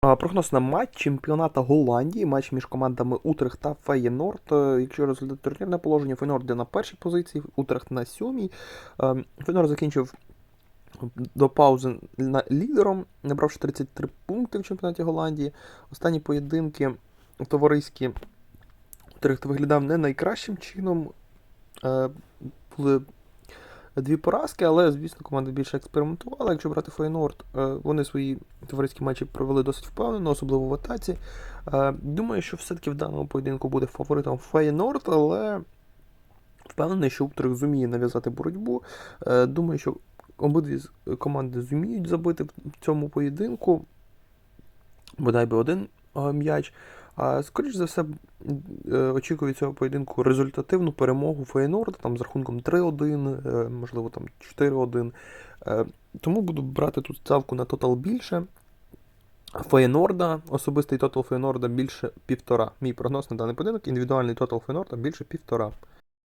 Прогноз на матч чемпіоната Голландії, матч між командами Утрехт та Феєнорд. Е, Якщо розглядати турнірне положення, Феєнорд йде на першій позиції, Утрехт на сьомій. Е, Феєнорд закінчив до паузи лідером, набравши 33 пункти в чемпіонаті Голландії. Останні поєдинки товариські Утрехт виглядав не найкращим чином. Е, Були дві поразки, але, звісно, команда більше експериментувала. Якщо брати Фейнорд, вони свої товариські матчі провели досить впевнено, особливо в атаці. Е, Думаю, що все-таки в даному поєдинку буде фаворитом Фейнорд, але впевнений, що Утрих зуміє нав'язати боротьбу. Е, Думаю, що обидві команди зуміють забити в цьому поєдинку. Бодай би один е, м'яч. А скоріш за все, е, очікую від цього поєдинку результативну перемогу Фейнорда там з рахунком 3-1, е, можливо, там 4-1. Е, Тому буду брати тут ставку на тотал більше. Фейнорда, особистий тотал Фейнорда більше півтора. Мій прогноз на даний поєдинок, індивідуальний тотал Фейнорда більше півтора.